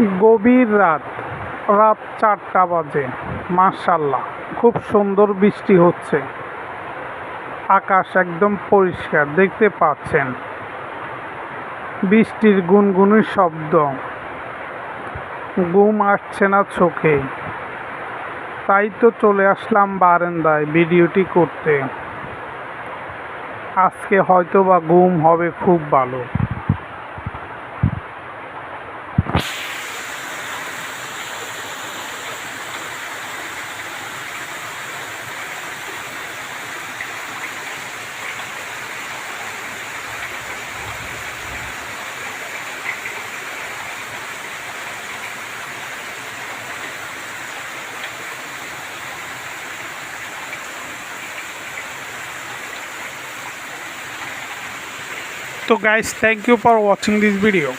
গভীর রাত রাত চারটা বাজে মাশাল্লাহ খুব সুন্দর বৃষ্টি হচ্ছে। আকাশ একদম পরিষ্কার, দেখতে পাচ্ছেন। বৃষ্টির গুনগুনি শব্দ। ঘুম আসছে না চোখে। তাই তো চলে আসলাম বারান্দায় ভিডিওটি করতে। আজকে হয়তো বা ঘুম হবে খুব ভালো। So guys, thank you for watching this video.